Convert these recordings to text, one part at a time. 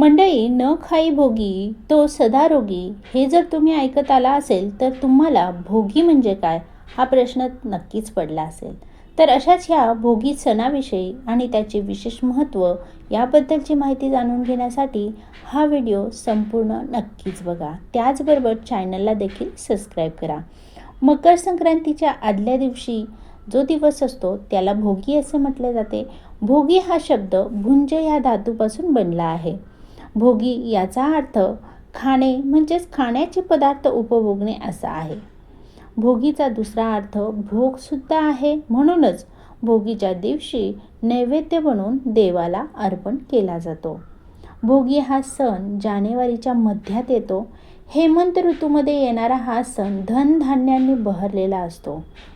मंडळी न खाई भोगी तो सदा रोगी हे जर तुम्ही ऐकत आला असेल तर तुम्हाला भोगी म्हणजे काय? हा प्रश्न नक्कीच पडला असेल. तर अशाच ह्या भोगी सणाविषयी आणि त्याचे विशेष महत्त्व याबद्दलची माहिती जाणून घेण्यासाठी हा व्हिडिओ संपूर्ण नक्कीच बघा. त्याचबरोबर चॅनलला देखील सबस्क्राईब करा. मकर संक्रांतीच्या आदल्या दिवशी जो दिवस असतो त्याला भोगी असे म्हटले जाते. भोगी हा शब्द भुंज या धातूपासून बनला आहे. भोगी याचा अर्थ खाणे म्हणजेच खाण्याचे पदार्थ उपभोगणे असा आहे. भोगीचा दुसरा अर्थ भोगसुद्धा आहे. म्हणूनच भोगीच्या दिवशी नैवेद्य बनवून देवाला अर्पण केला जातो. भोगी हा सण जानेवारीच्या मध्यात येतो. हेमंत ऋतूमध्ये येणारा हा सण धनधान्यांनी बहरलेला असतो.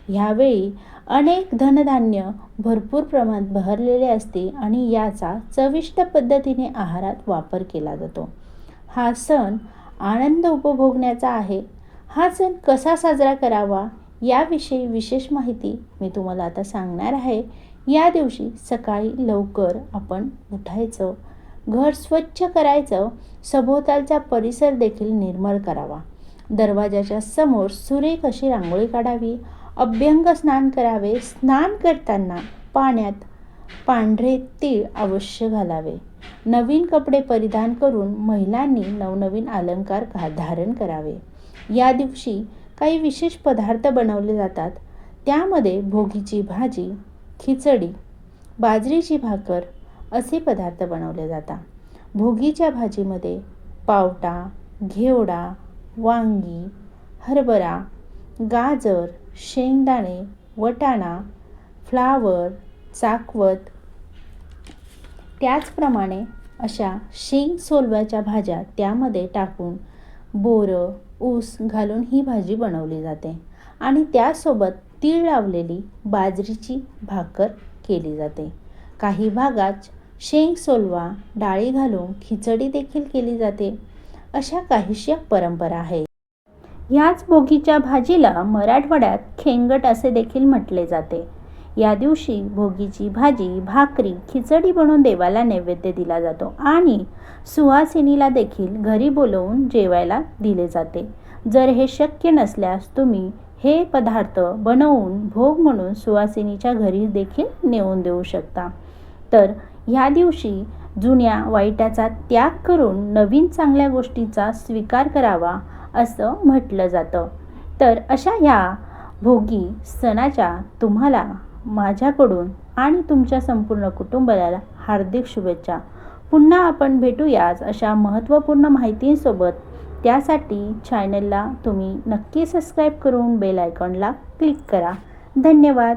ह्यावेळी अनेक धनधान्य भरपूर प्रमाणात बहरलेले असते आणि याचा चविष्ट पद्धतीने आहारात वापर केला जातो. हा सण आनंद उपभोगण्याचा आहे. हा सण कसा साजरा करावा याविषयी विशेष माहिती मी तुम्हाला आता सांगणार आहे. या दिवशी सकाळी लवकर आपण उठायचं घर स्वच्छ करायचं सभोवतालचा परिसर देखील निर्मळ करावा. दरवाजाच्या समोर सुरेख अशी रांगोळी काढावी. अभ्यंग स्नान करावे. स्नान करताना पाण्यात पांढरे तीळ अवश्य घालावे. नवीन कपडे परिधान करून महिलांनी नवनवीन अलंकार धारण करावे. या दिवशी काही विशेष पदार्थ बनवले जातात. त्यामध्ये भोगीची भाजी खिचडी बाजरीची भाकर असे पदार्थ बनवले जातात. भोगीच्या भाजीमध्ये पावटा घेवडा वांगी हरभरा गाजर शेंगदाणे वटाणा फ्लावर चाकवत. त्याचप्रमाणे अशा शेंग सोलव्याच्या भाज्या त्यामध्ये टाकून बोरं ऊस घालून ही भाजी बनवली जाते आणि त्यासोबत तीळ लावलेली बाजरीची भाकर केली जाते. काही भागात शेंग सोलवा डाळी घालून खिचडी देखील केली जाते. अशा काहीशा परंपरा आहेत ह्याच भोगीच्या भाजीला मराठवाड्यात खेंगट असे देखील म्हटले जाते. या दिवशी भोगीची भाजी भाकरी खिचडी बनवून देवाला नैवेद्य दिला जातो आणि सुहासिनीला देखील घरी बोलवून जेवायला दिले जाते. जर हे शक्य नसल्यास तुम्ही हे पदार्थ बनवून भोग म्हणून सुहासिनीच्या घरी देखील नेऊन देऊ शकता. तर ह्या दिवशी जुन्या वाईटाचा त्याग करून नवीन चांगल्या गोष्टीचा स्वीकार करावा असं म्हटलं जातं. तर अशा ह्या भोगी सणाच्या तुम्हाला माझ्याकडून आणि तुमच्या संपूर्ण कुटुंबाला हार्दिक शुभेच्छा. पुन्हा आपण भेटूयाच अशा महत्त्वपूर्ण माहितींसोबत. त्यासाठी चॅनलला तुम्ही नक्की सबस्क्राईब करून बेल आयकॉनला क्लिक करा. धन्यवाद!